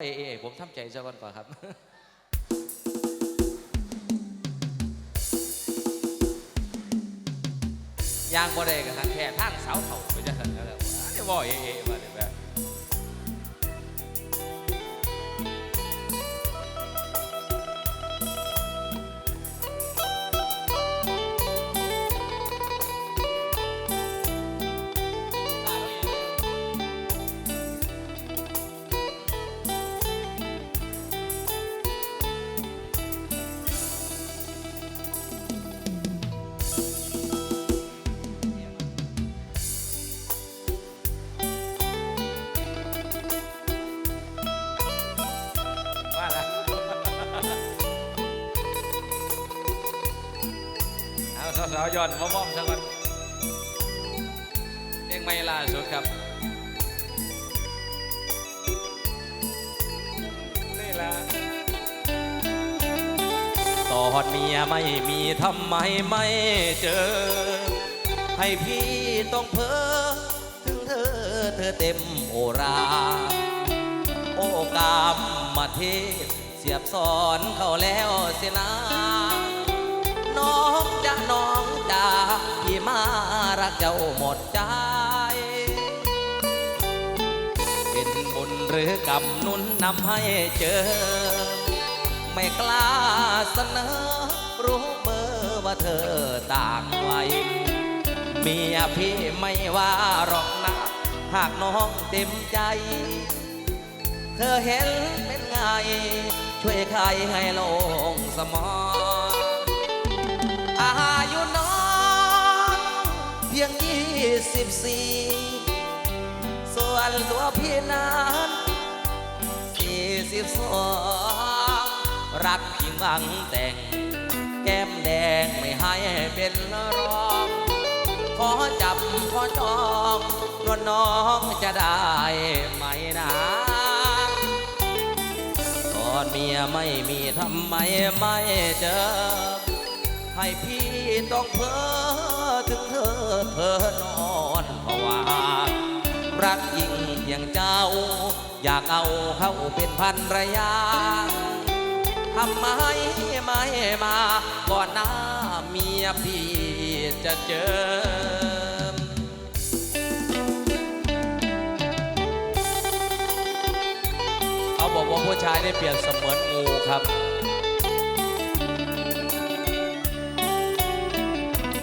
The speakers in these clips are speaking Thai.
เอเอผมทำใจซะก่อนก่อนครับ ยางบ่ได้กันทางแค่ทางเสาเถ่าไปจะทันแล้วแบบอันนี้บ่เอเอมาเนี่ยแบบว่า สาวๆย้อนมามอมซะก่อนเพลงใหม่ล่าสุดครับนี่ละตอนเมียไม่มีทำไมไม่เจอ ให้พี่ต้องเพ้อถึงเธอเธอเต็มโอรา โอกามมาเทพเสียบสอนเขาแล้วเสนาน้อง มารักเจ้าหมดใจ เป็นบุญหรือกรรมนุนนำให้เจอ ไม่กล้าเสนอ รู้เบอร์ว่าเธอต่างวัยเมียพี่ไม่ว่าหรอกนะ หากน้องเต็มใจ เธอเห็นเป็นไง ช่วยใครให้ลงสมองอา พียงยี่สิบสี่ส่วนตัวพี่นั้นสี่สิบสองรักยิ่งหวังแต่ง แก้มแดงไม่ให้เป็นรองขอจับขอจองนวลน้องจะได้ไหมนะตอนเมียไม่มีทำไมไม่เจอ ให้พี่ต้องเพ้อถึงเธอเพ้อนอนเพราะว่ารักยิ่งอย่างเจ้า อยากเอาเข้าเป็นพันระยาทำไมไม่มาก่อนหน้าเมียพี่จะเจอเขาบอกว่าผู้ชายได้เปรียบเสมือนงูครับ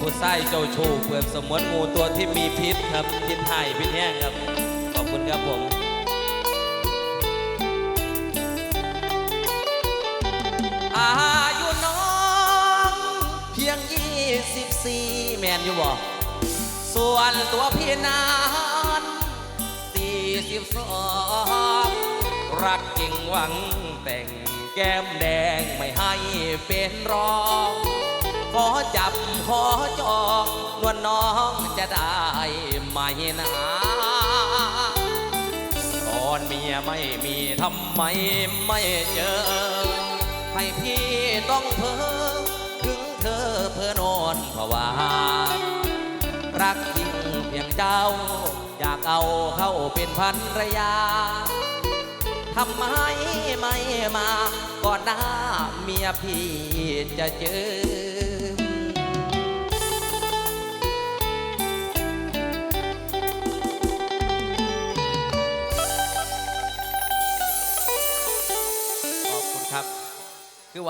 ผู้ชายเจ้าชูเปรียบสมือนงูตัวที่มีพิษครับพิษไทยพิษแห้งครับ ขอบคุณครับผมอายุน้องเพียงยี่สิบสี่แมนอยู่บ่ส่วนตัวพี่นั้นสี่สิบสองรักจริงหวังแต่งแก้มแดงไม่ให้เป็นรอง ขอจับขอจองนวลน้องจะได้ไหมนะตอนเมียไม่มีทำไมไม่เจอ ให้พี่ต้องเพ้อถึงเธอเพ้อนอนภาวารักจริงเพียงเจ้า อยากเอาเข้าเป็นพันรยาทำไมไม่มาก่อนหน้าเมียพี่จะเจอ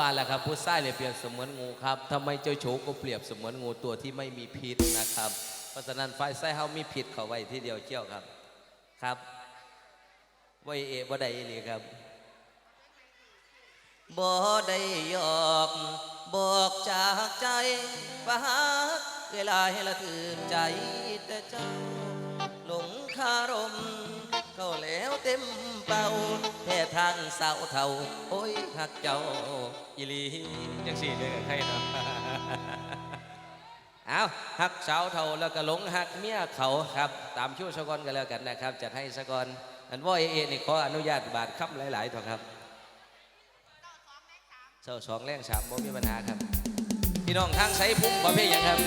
ว่าแหละครับผู้ชายเลยเปรียบเสมือนงูครับทำไมเจ้าโฉก็เปรียบเสมือนงูตัวที่ไม่มีพิษนะครับ เพราะฉะนั้นฝ่ายไส้เฮามีพิษเขาไว้ที่เดียวเชี่ยวครับครับไว้เอะบ่ได้อีหลีครับบ่ได้หยอกบอกจากใจว่าเวลาให้ละถือใจแต่เจ้าหลงคารม เข้าแล้วเต็มเป่าแท่ทางสาวเท่า โอ้ยหักเจ้าอีหลีจังสี่เลยกับใครเนาะเอาหักสาวเท่าแล้วก็หลงหักเมียเขาครับ ตามชื่อสกอนกันแล้วกันนะครับ จัดให้สกอนอันว่าเอเอนี่ขออนุญาตบาทคำหลายๆเถอะครับเศร้าสองแรงสามบ่มีปัญหาครับ พี่น้องทางไสพุ่มประเภทอย่างครับ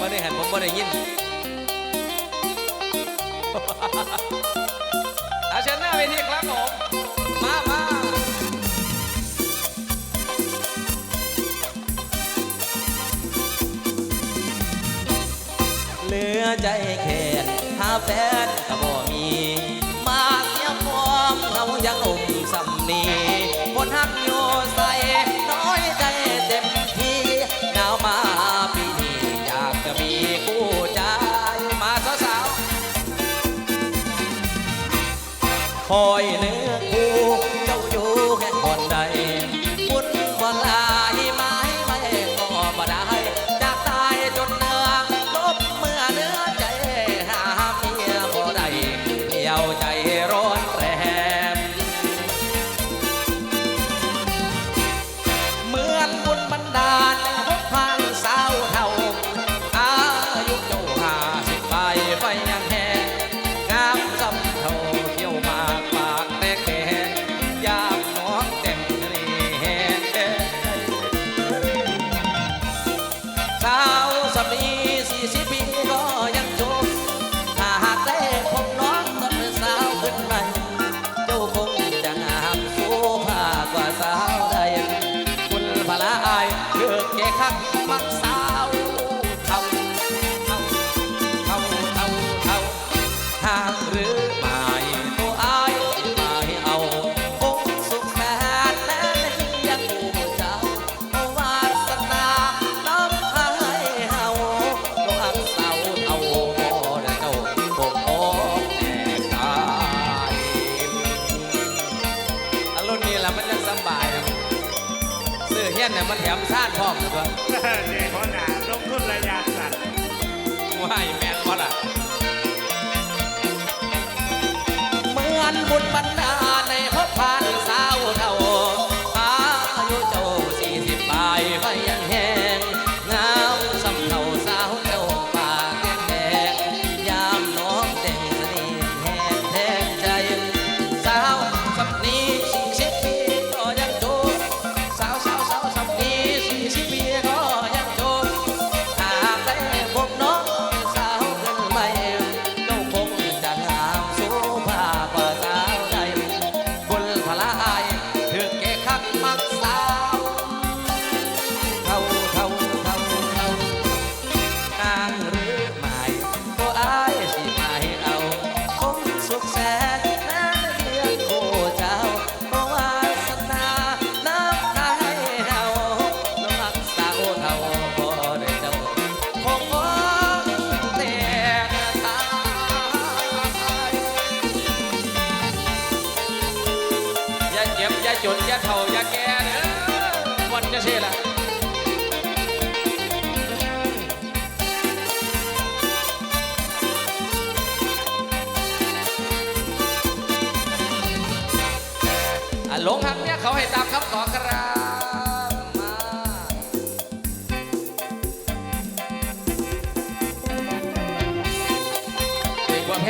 บ่ได้หันผมบ่ได้ยิน อาชนะไปวทีครับผม มามาเหลือใจแค่หาแฟนก็บ่มี มาเสียความเงายังอมสำนีคนหักโยใส่น้อยใจเต็มที่หนาวมาปีนี้อยากจะมีคู่ Hồi คนมัน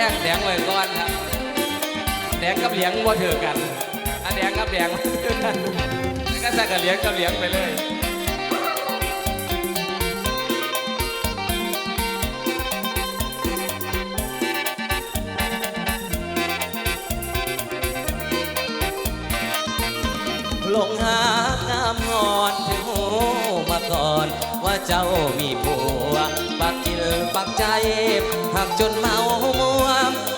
ท่งแดงไว้ก่อนครับ แดงกับเหลียงว่าเถอกันอแดงกับแดงก็ใส่กับเหลียงกับเหลียงไปเลยลงหากามงอนที่หูมาก่อน ว่าเจ้ามีผัวปักกิลปักใจหักจนเมามัว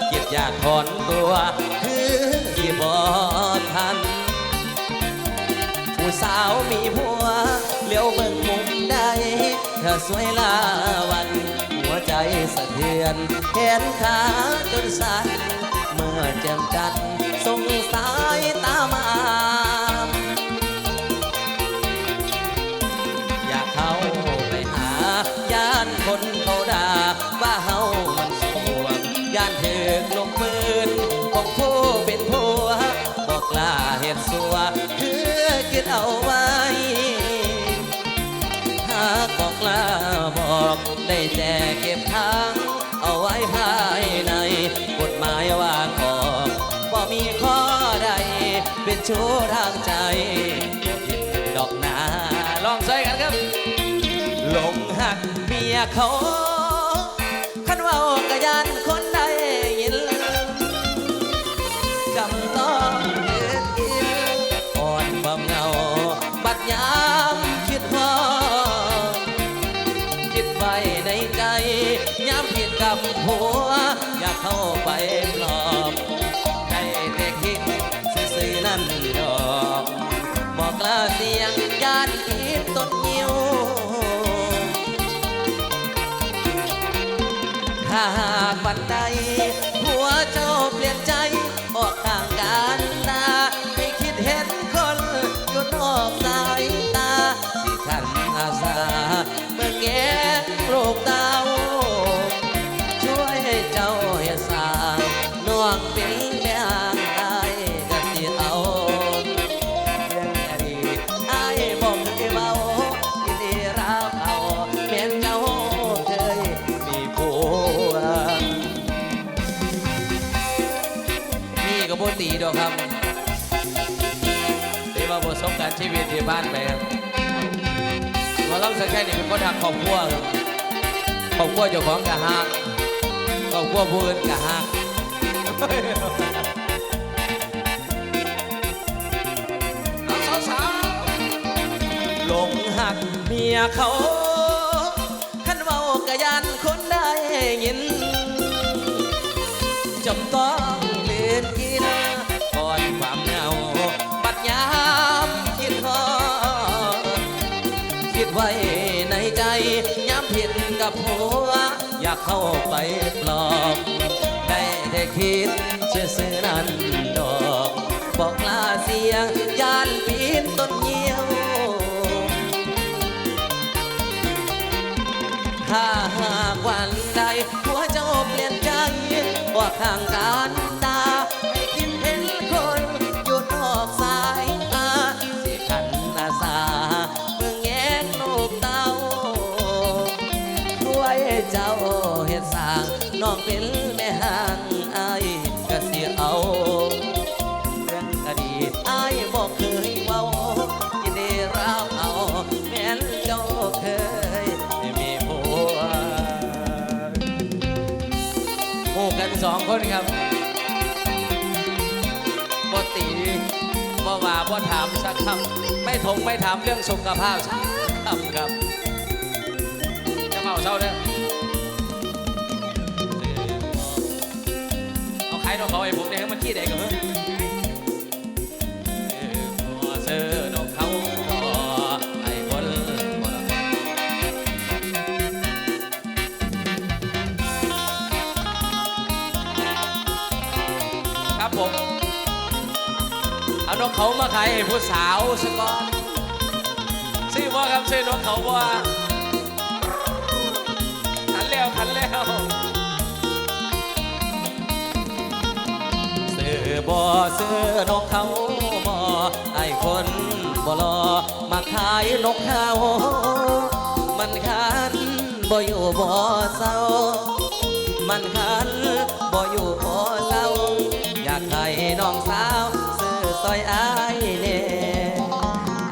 เกียดอยากถอนตัวคือที่บ่ทัน ผู้สาวมีผัวเลี้ยวเบิ่งมุมใดเธอสวยลาวัน หัวใจสะเทือนเห็นขาจนสั่นเมื่อแจ่มจัน ชว์ทางใจดอกนาลองใส่กันครับหลงหักเมียเขาขันว่ากระยานคน ชีวิตที่บ้านไปครับหมาเล่าสักแค่นี้เป็นคนหักครอบครัวครับครอบครัวเจ้าของกะหักครอบครัวผู้อื่นกะหักเอาสาวๆหลงหักเมียเขาขันเว้ากะยันคนได้ยินจำต้อง คิดไว้ในใจย้ำผิดกับหัว อยากเข้าไปปลอบได้แต่คิดเชื่อซื้อนั้นดอก บอกลาเสียงยานปีนต้นเงี้ยว ถ้าหากวันใดหัวเจ้าเปลี่ยนใจว่าข้างกา สองคนครับบ่ตีบ่ว่าบ่ถามสักคำไม่ทงไม่ถามเรื่องสุขภาพสักคำครับจะเมาเศร้าเด้อเอาใครนกเขาไอ้ผมเนี่ยให้มันขี้เด็กกันเฮ้ย เขามาขายให้ผู้สาวสก่อนซื้อบ่ครับซื้อนกเขาบ่ขันแล้วขันแล้วซื้อบ่ซื้อนกเขาบ่ไอ้คนบ่รอมาขายนกเขามันคันบ่อยู่บ่เศร้า มันคันบ่อยู่บ่เศร้าอยากให้น้องสาว อซอยอายแน่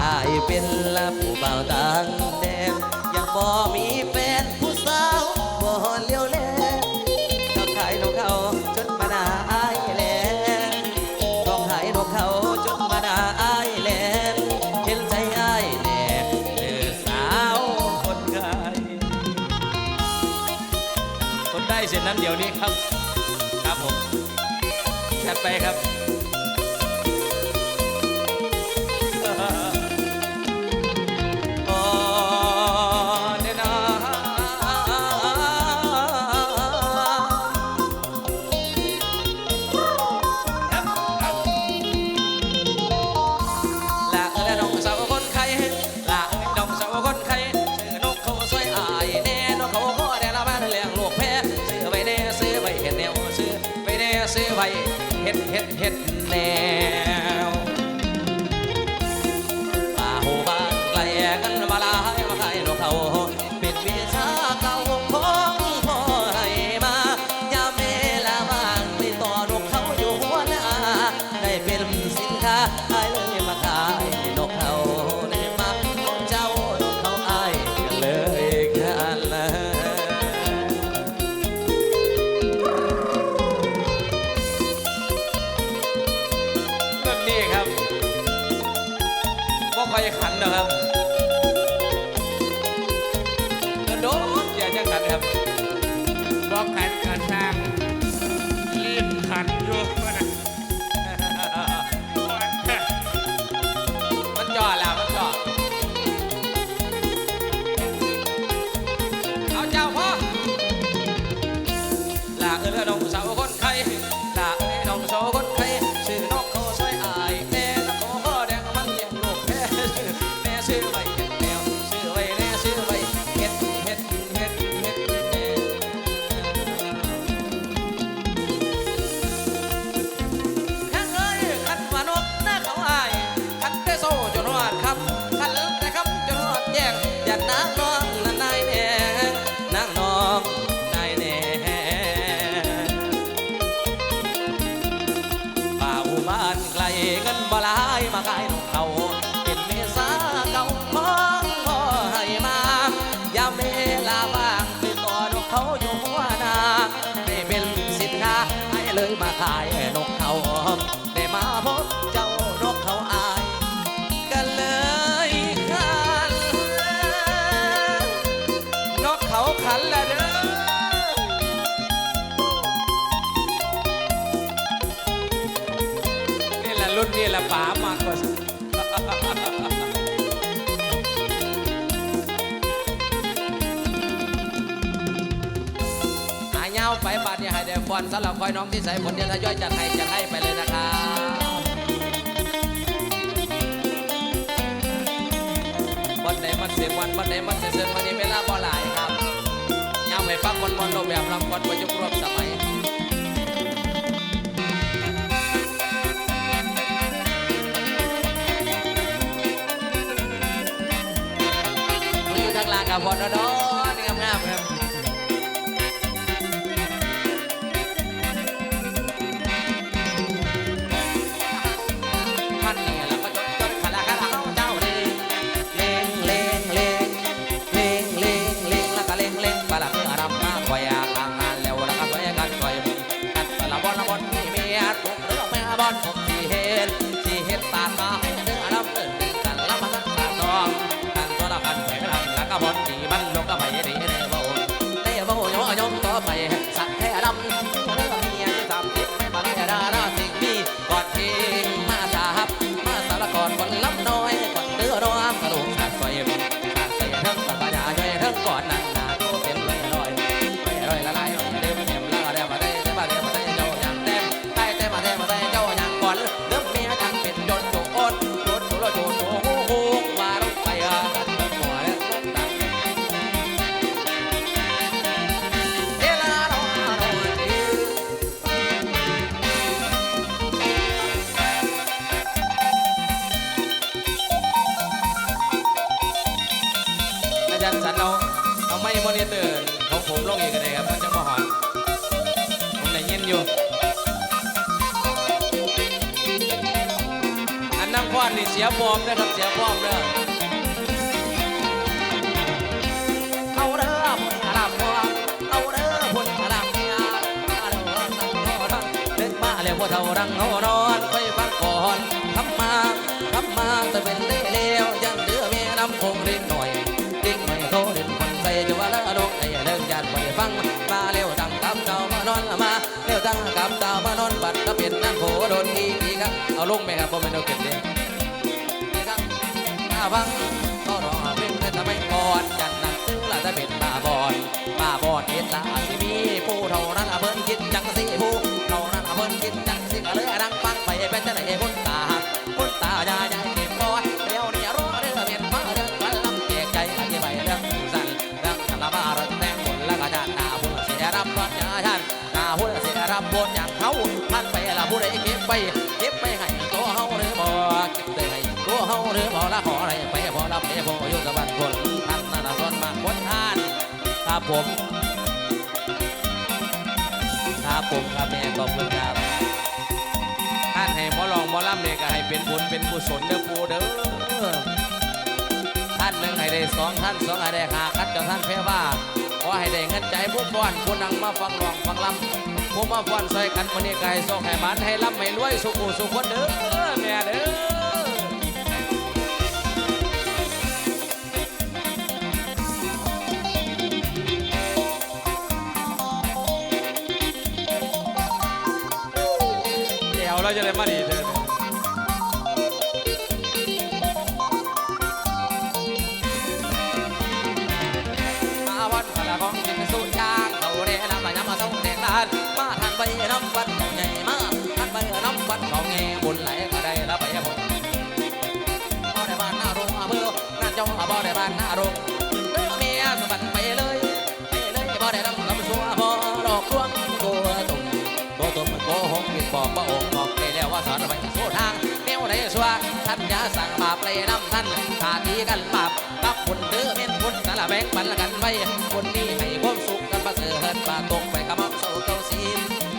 อายเป็นละผู้เบาต่างแดนยังบ่มีแฟนผู้สาวบ่เลี้ยวแลต้องขายนกเขาจนมาด่าอายแลต้องขายนกเขาจนมาด่าอายแลเห็นใจอายแน่เดือสาวคนขายคนได้เสร็จนั้นเดี๋ยวนี้ครับ ครับผมจัดไปครับ เลยมาขาย อยน้องที่ใส่ผลเดียวทยอยจัดให้จัดให้ไปเลยนะครับวันไหนมันเสียวันวันไหนมันเสียเสินวันนี้เวลาบ่หลายครับเงาให้ฟังวันวันโลแบบรำวันประยุกต์รวมสมัยทางล่างกับบอลนอ อันนั่งควานนี่เสียฟอร์มนะครับเสียฟอร์มเด้อเอาเด้อพุ่อาลามวัวเอาเด้อพุ่อาลามเมียมาเด้อตั้งโนรังเดินมาแล้วพวกเท่ารังโนนอนไปฟังก่อนทำมาทำมาแต่เป็นเล่เลวยังเดือเมียน้ำคงเล่นหน่อยดิ้งหน่อยเขาเด่นคนใส่จะว่าละดงไอ้เดินยันไปฟังมาเร็วตั้งกับเจ้ามานอนมาเร็วตั้งกับเจ้ามานอนบัดก็เป็นนั่นโผโดนดีดีครับเอาลงไหมครับผมไม่ต้องเก็บเลยนี่ครับมา ฟังก็รอเป็นแต่ทำไมก่อนยันนั่นตื้อละจะเป็นมาบอลมาบอลเห็นละสิมีผู้เท่านั้นละเพิ่นคิดจังสิผู้เท่านั้นละเพิ่นคิดจังสิก็เลยดังฟังไปเป็นจะไหนพ้นตาพ้นตาใหญ่ใหญ่เก็บบ่เดี๋ยวนี้รอเรื่องเมียนมาเรื่องกันลำแจกใจอธิบายเรื่องสั่นเรื่องสารบารันแตงผลและกระจาหน้าผู้เสียรับวัดยาท่านหน้าผู้เสียรับบนอย่างเขาท่านไปละผู้ใดเก็บไปเก็บ หรือบ่ละขออะไรไปพอรับไปพออยู่กับบ้านคนท่านนันส่วนมาคนท่านครับผม ครับผมครับแม่ขอบคุณครับท่านให้หมอลองหมอลำเนี่ยก็ให้เป็นบุญเป็นกุศลเด้อปูเด้อท่านหนึ่งให้ได้สองท่านสองให้ได้หาคัดเจ้าท่านเพว่าขอให้ได้เงินใจผู้ฟ้อนผู้นังมาฟังร้องฟังลำผู้มาฟ้อนใส่กันมันนี่ไก่ส่งให้มันให้ลำให้รวยสุขุสุขคนเด้อ วเราจะได้มาดีเด้มาวันพละของจิตสุยางเขาเรนำมายำมาส่งแดงลานมาทานไปน้ำ สั่งบาปเลยน้ำท่านขาดีกันบาปกับบุญเด้อเมียนบุญสารแบงปันละกันไว้คนนี้ให้ความสุขกันประเสริฐบาตกไปกระมังเศร้าเก้าสี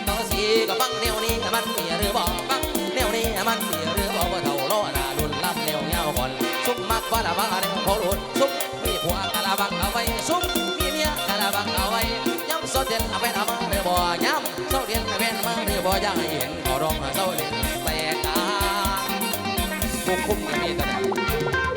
เก้าสีก็บังแนวนี้มันมีหรือบ่บังแนวนี้มันมีหรือบ่ว่าเท่าล้อหนารุ่นลำแนวเงาก่อนซุ่มมักว่าละบังอะไรพอรุ่นซุ่มมีผัวกะละบังเอาไว้ซุ่มมีเมียกะละบังเอาไว้ย้ำโซเดียนเอาไปทำมาหรือบ่ย้ำโซเดียนเอาไปทำมาหรือบ่อยากให้เห็นขอร้องให้เศร้าเล่น ผู้คุมก็มีแต่นั้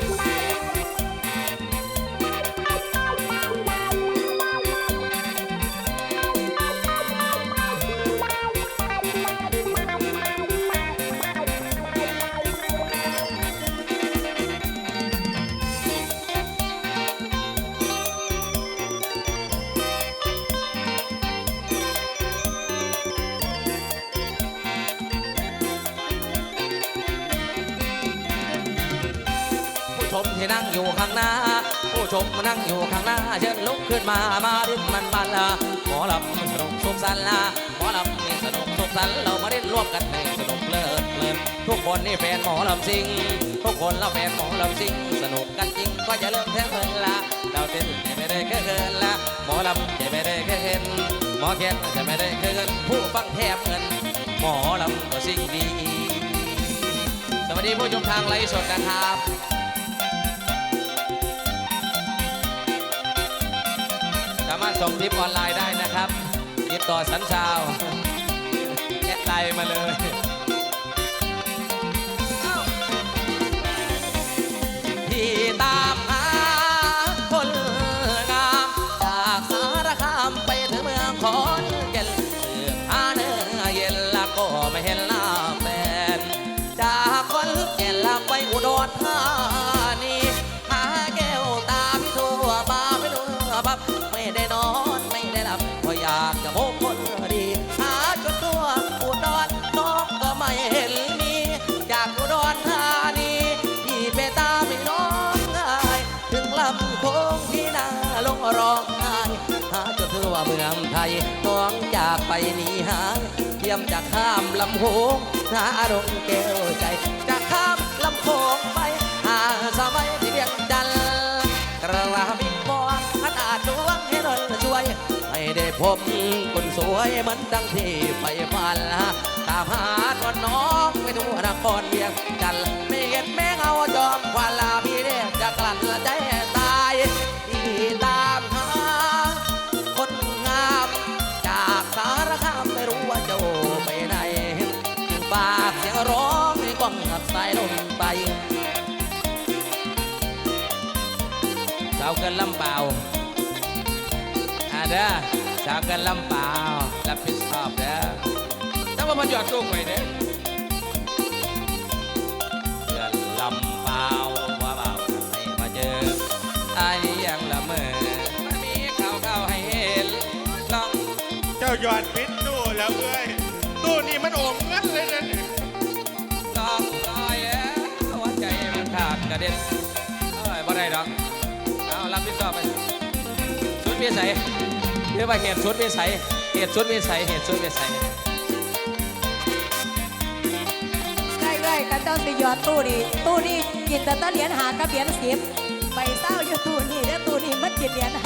อยู่ข้างหน้า ผู้ชมนั่งอยู่ข้างหน้าเชิญลุกขึ้นมามาดิ้นมันบันละหมอลำสนุกสุขสันต์ละหมอลำนี่สนุกสุขสันต์เรามาดิ้นร่วมกันในสนุกเพลิดเพลินทุกคนนี่แฟนหมอลำซิงทุกคนเราแฟนหมอลำซิงสนุกกันจริงก็จะเริ่มแท้เพลินละเราเต้นจะไม่ได้แค่เกินละหมอลำจะไม่ได้แค่เห็นหมอแคนจะไม่ได้แค่เงินผู้ฟังแทบเงินหมอลำก็สิ่งดี สวัสดีผู้ชมทางไลฟ์สดนะครับ ส่งคลิปออนไลน์ได้นะครับติดต่อสันชาวแอดไลน์มาเลย คงที่นาลงร้องไห้หาจนเธอว่าเมืองไทยน้องจากไปหนีหายเทียมจะข้ามลำโขงหาดงแก้วใจ จะข้ามลำโขงไป หาสมัยที่เวียงจันทร์กระลาบ ไม่ได้พบคนสวยเหมือนดังที่ไปฝันตามหาตอนน้องไปทั่วนครเวียงจันไม่เห็นแม่เงาจอมควันลาพี่เด้จะกลั่นใจตายที่ตามหา คนงามจากสารคามไม่รู้ว่าเจ้าไปไหนจึงฝากเสียงร้องให้กล้องหักสายลมไปสาวเกินลำเปล่าอ่าเด้อ สาวเกินลำเปล่ารับผิดชอบเด้อถ้าว่ามันหยอดลูกไปเด้อเกินลำเปล่าว่าเบาให้มาเจอไอ้ยังละเมอมันมีข่าวข่าวให้เห็นลองเจ้าหยอดปิดตู้แล้วเอ้ยตู้นี่มันโอ่งเงินเลยนะเนี่ยลองลอยเอ้ยหัวใจมันขาดกระเด็นเอ้ยบ่ได้ดอกเอารับผิดชอบไปสุดวิสัย เรียกว่าเหตุชุดวิสัยเหตุชุดวิสัยเหตุชุดวิสัยได้เลยกันเจ้าสิยอดตู้นี่ตู้นี่กินแต่ตะเหรียญหากับเหรียญสิบใบเศร้าอยู่ตู้นี่แล้วตู้นี่มันกินเหรียญห